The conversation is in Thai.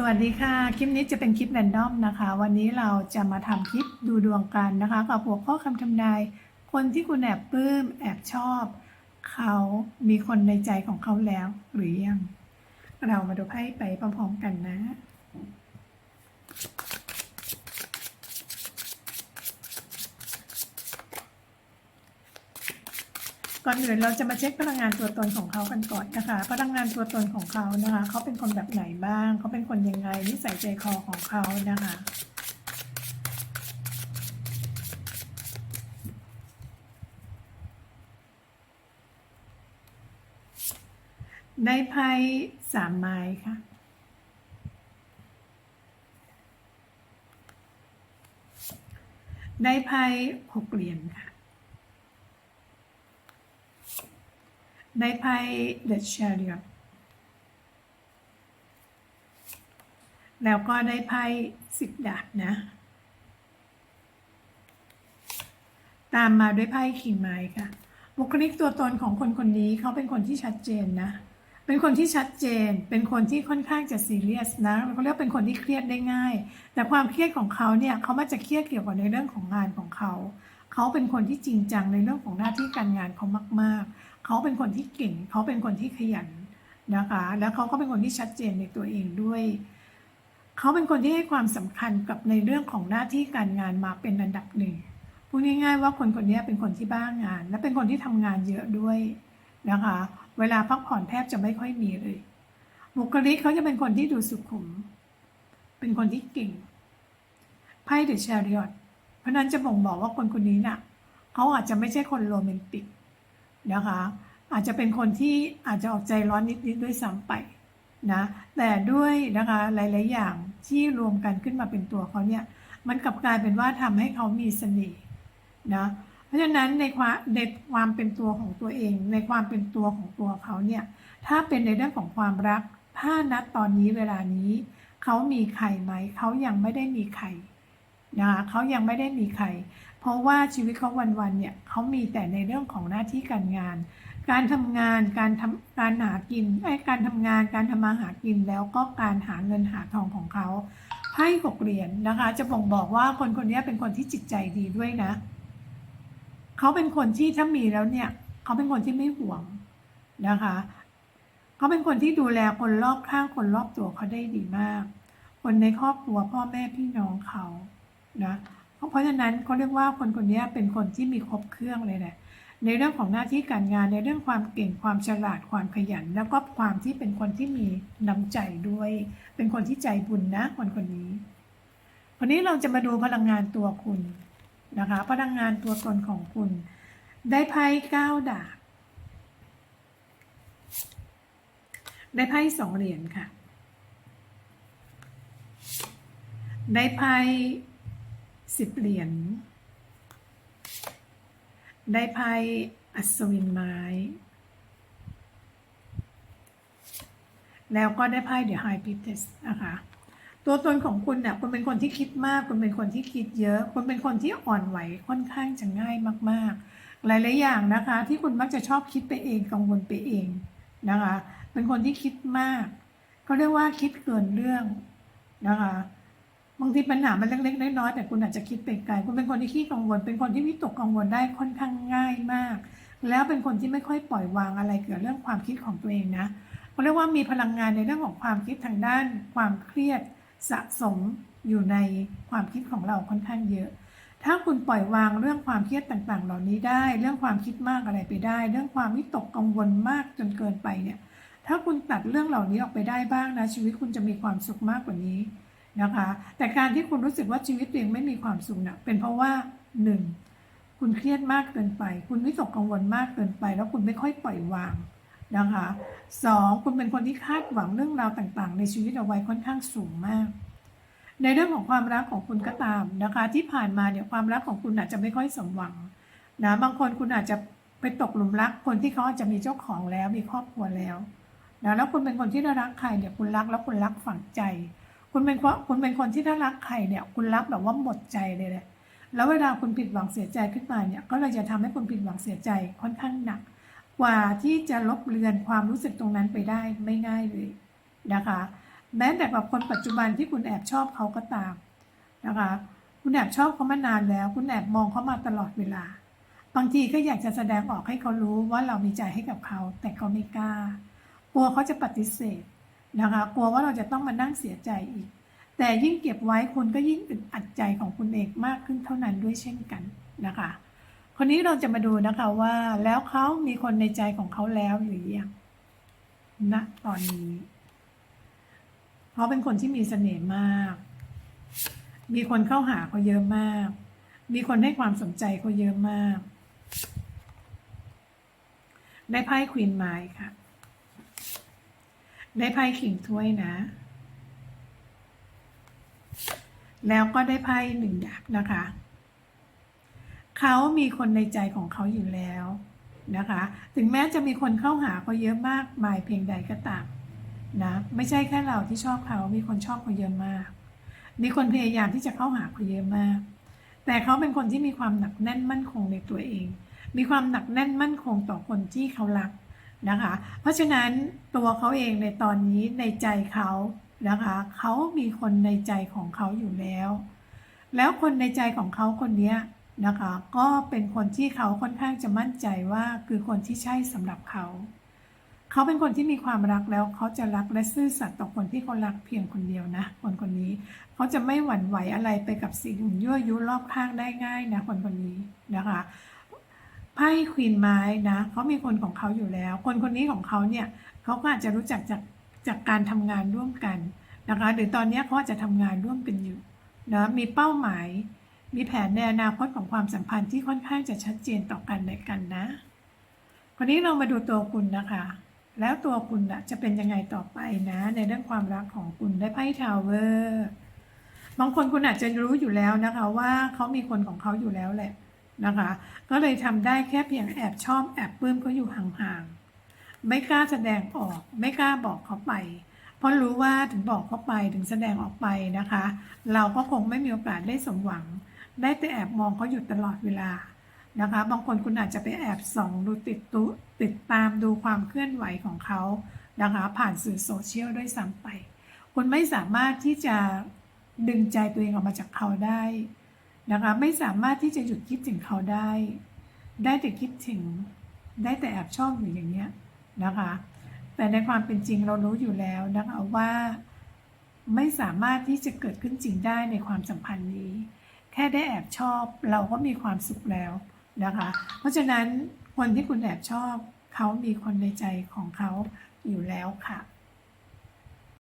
สวัสดีค่ะ คลิปนี้จะเป็นคลิปแรนดอมนะคะ วันนี้เราจะมาทำคลิปดูดวงกันนะคะ กับหัวข้อคำทำนาย คนที่คุณแอบปลื้มแอบชอบ เขามีคนในใจของเขาแล้วหรือยัง เรามาดูไพ่ไปพร้อมๆกันนะ ก่อนอื่นเราจะมาเช็คพลังงานตัวตนของเขากันก่อนนะคะ พลังงานตัวตนของเขานะคะ เขาเป็นคนแบบไหนบ้าง เขาเป็นคนยังไง นิสัยใจคอของเขานะคะในไพ่สามไม้ค่ะในไพ่หกเหรียญค่ะ ในไพ่ The Chariot แล้วก็ได้ไพ่สิบดาบนะ ตามมาด้วยไพ่ขิงไม้ค่ะ บุคลิกตัวตนของคนคนนี้เขาเป็นคนที่ชัดเจนนะ เป็นคนที่ชัดเจน เป็นคนที่ค่อนข้างจะซีเรียสนะเขาเรียกเป็นคนที่เครียดได้ง่าย แต่ความเครียดของเขาเนี่ยเขามักจะเครียดเกี่ยวกับในเรื่องของงานของเขา เขาเป็นคนที่จริงจังในเรื่องของหน้าที่การงานเขามาก ๆ เขาเป็นคนที่เก่ง เขาเป็นคนที่ขยันนะคะ แล้วเขาก็เป็นคนที่ชัดเจนในตัวเองด้วย เขาเป็นคนที่ให้ความสำคัญกับในเรื่องของหน้าที่การงานมาเป็นอันดับหนึ่งพูดง่ายๆว่าคนคนนี้เป็นคนที่บ้างาน และเป็นคนที่ทำงานเยอะด้วยนะคะ เวลาพักผ่อนแทบจะไม่ค่อยมีเลย บุคลิกเขาจะเป็นคนที่ดูสุขุม เป็นคนที่เก่ง ไพ่เดอะแชริอตเพราะนั้นจะบ่งบอกว่าคนคนนี้น่ะ เขาอาจจะไม่ใช่คนโรแมนติก นะคะ อาจจะเป็นคนที่อาจจะออกใจร้อนนิดๆด้วยซ้ำไปนะแต่ด้วยนะคะหลาย ๆ อย่างที่รวมกันขึ้นมาเป็นตัวเขาเนี่ยมันกลับกลายเป็นว่าทำให้เขามีเสน่ห์นะเพราะฉะนั้นในความในความเป็นตัวของตัวเอง ในความเป็นตัวของตัวเขาเนี่ยถ้าเป็นในเรื่องของความรัก ถ้านัดตอนนี้เวลานี้เขามีใครไหมเขายังไม่ได้มีใครนะคะเขายังไม่ได้มีใคร เพราะว่าชีวิตเขาวันๆเนี่ยเขามีแต่ในเรื่องของหน้าที่การงาน การทำงานการทำการหากินไอ้การทำงานการทำมาหากินแล้วก็การหาเงินหาทองของเขาไพ่หกเหรียญนะคะ จะบ่งบอกว่าคนคนนี้เป็นคนที่จิตใจดีด้วยนะเขาเป็นคนที่ถ้ามีแล้วเนี่ยเขาเป็นคนที่ไม่หวงนะคะเขาเป็นคนที่ดูแลคนรอบข้างคนรอบตัวเขาได้ดีมาก คนในครอบครัวพ่อแม่พี่น้องเขานะ เพราะฉะนั้นเขาเรียกว่าคนคนนี้เป็นคนที่มีครบเครื่องเลยแหละในเรื่องของหน้าที่การงานในเรื่องความเก่งความฉลาดความขยัน แล้วก็ความที่เป็นคนที่มีน้ำใจด้วย เป็นคนที่ใจบุญนะคนคนนี้วันนี้เราจะมาดูพลังงานตัวคุณนะคะ พลังงานตัวตนของคุณ ได้ไพ่เก้าดาบได้ไพ่สองเหรียญค่ะ ได้ไพ่ สิบเหรียญ ได้ไพ่อัศวินไม้ แล้วก็ได้ไพ่เดอะไฮพิเทสนะคะตัวตนของคุณเนี่ยคุณเป็นคนที่คิดมาก คุณเป็นคนที่คิดเยอะ คุณเป็นคนที่อ่อนไหวค่อนข้างจะง่ายมาก ๆ หลาย ๆ อย่างนะคะ ที่คุณมักจะชอบคิดไปเองกังวลไปเองนะคะ เป็นคนที่คิดมากเขาเรียกว่าคิดเกินเรื่องนะคะ บางทีปัญหามันเล็กๆน้อยๆแต่คุณอาจจะคิดไปไกลคุณเป็นคนที่ขี้กังวล เป็นคนที่วิตกกังวลได้ค่อนข้างง่ายมาก แล้วเป็นคนที่ไม่ค่อยปล่อยวางอะไรเกี่ยวกับเรื่องความคิดของตัวเองนะเขาเรียกว่ามีพลังงานในเรื่องของความคิดทางด้าน ความเครียดสะสมอยู่ในความคิดของเราค่อนข้างเยอะ ถ้าคุณปล่อยวางเรื่องความเครียดต่างๆ เหล่านี้ได้ เรื่องความคิดมากอะไรไปได้ เรื่องความวิตกกังวลมากจนเกินไปเนี่ย ถ้าคุณตัดเรื่องเหล่านี้ออกไปได้บ้างนะชีวิตคุณจะมีความสุขมากกว่านี้ นะคะ แต่การที่คุณรู้สึกว่าชีวิตตัวเองไม่มีความสุขเนี่ยเป็นเพราะว่าหนึ่งคุณเครียดมากเกินไป คุณวิตกกังวลมากเกินไป แล้วคุณไม่ค่อยปล่อยวางนะคะสองคุณเป็นคนที่คาดหวังเรื่องราวต่างๆ ในชีวิตเอาไว้ค่อนข้างสูงมาก ในเรื่องของความรักของคุณก็ตามนะคะ ที่ผ่านมาเนี่ยความรักของคุณอาจจะไม่ค่อยสมหวังนะบางคนคุณอาจจะไปตกหลุมรักคนที่เขาอาจจะมีเจ้าของแล้วมีครอบครัวแล้วนะแล้วคุณเป็นคนที่รักใครเนี่ยคุณรักแล้วคุณรักฝังใจ คุณเป็นคุณเป็นคนที่ถ้ารักใครเนี่ย คุณรักแบบว่าหมดใจเลยแหละแล้วเวลาคุณผิดหวังเสียใจขึ้นมาเนี่ย ก็เลยจะทำให้คุณผิดหวังเสียใจค่อนข้างหนัก กว่าที่จะลบเลือนความรู้สึกตรงนั้นไปได้ไม่ง่ายเลยนะคะ แม้แต่กับคนปัจจุบันที่คุณแอบชอบเขาก็ตามนะคะ คุณแอบชอบเขามานานแล้ว คุณแอบมองเขามาตลอดเวลา บางทีก็อยากจะแสดงออกให้เขารู้ว่าเรามีใจให้กับเขา แต่เขาไม่กล้ากลัวเขาจะปฏิเสธ นะคะ กลัวว่าเราจะต้องมานั่งเสียใจอีก แต่ยิ่งเก็บไว้คุณก็ยิ่งอึดอัดใจของคุณเองมากขึ้นเท่านั้นด้วยเช่นกันนะคะ คนนี้เราจะมาดูนะคะว่าแล้วเขามีคนในใจของเขาแล้วหรือยังณตอนนี้เขาเป็นคนที่มีเสน่ห์มาก มีคนเข้าหาเขาเยอะมาก มีคนให้ความสนใจเขาเยอะมาก ได้ไพ่ควีนไม้ค่ะ ได้ไพ่ขิงถ้วยนะ แล้วก็ได้ไพ่หนึ่งดาบนะคะ เขามีคนในใจของเขาอยู่แล้วนะคะ ถึงแม้จะมีคนเข้าหาเขาเยอะมากมายเพียงใดก็ตามนะ ไม่ใช่แค่เราที่ชอบเขา มีคนชอบเขาเยอะมาก มีคนพยายามที่จะเข้าหาเขาเยอะมาก แต่เขาเป็นคนที่มีความหนักแน่นมั่นคงในตัวเอง มีความหนักแน่นมั่นคงต่อคนที่เขารัก นะคะ เพราะฉะนั้นตัวเขาเองในตอนนี้ในใจเขานะคะเขามีคนในใจของเขาอยู่แล้ว แล้วคนในใจของเขาคนนี้นะคะก็เป็นคนที่เขาค่อนข้างจะมั่นใจว่าคือคนที่ใช่สำหรับเขา เขาเป็นคนที่มีความรักแล้วเขาจะรักและซื่อสัตย์ต่อคนที่เขารักเพียงคนเดียวนะ คนคนนี้เขาจะไม่หวั่นไหวอะไรไปกับสิ่งยั่วยุรอบข้างได้ง่ายนะคนคนนี้นะคะ ไพ่ควีนไม้นะเขามีคนของเขาอยู่แล้ว คนคนนี้ของเขาเนี่ยเขาก็อาจจะรู้จักจากจากการทำงานร่วมกันนะคะหรือตอนนี้เขาจะทำงานร่วมกันอยู่นะมีเป้าหมาย มีแผนในอนาคตของความสัมพันธ์ที่ค่อนข้างจะชัดเจนต่อกันและกันนะคนนี้เรามาดูตัวคุณนะคะ แล้วตัวคุณล่ะจะเป็นยังไงต่อไปนะ ในเรื่องความรักของคุณได้ไพ่ทาวเวอร์บางคนคุณอาจจะรู้อยู่แล้วนะคะว่าเขามีคนของเขาอยู่แล้วแหละ นะคะ ก็เลยทำได้แค่เพียงแอบชอบแอบปลื้มเขาอยู่ห่างๆ ไม่กล้าแสดงออก ไม่กล้าบอกเขาไป เพราะรู้ว่าถึงบอกเขาไปถึงแสดงออกไปนะคะ เราก็คงไม่มีโอกาสได้สมหวัง ได้แต่แอบมองเขาอยู่ตลอดเวลานะคะ บางคนคุณอาจจะไปแอบส่องดูติดตุติดตามดูความเคลื่อนไหวของเขานะคะ ผ่านสื่อโซเชียลด้วยซ้ำไป คุณไม่สามารถที่จะดึงใจตัวเองออกมาจากเขาได้ นะคะไม่สามารถที่จะหยุดคิดถึงเขาได้ ได้แต่คิดถึง ได้แต่แอบชอบอยู่อย่างเนี้ยนะคะ แต่ในความเป็นจริงเรารู้อยู่แล้วนะคะว่าไม่สามารถที่จะเกิดขึ้นจริงได้ในความสัมพันธ์นี้ แค่ได้แอบชอบเราก็มีความสุขแล้วนะคะ เพราะฉะนั้นคนที่คุณแอบชอบ เขามีคนในใจของเขาอยู่แล้วค่ะ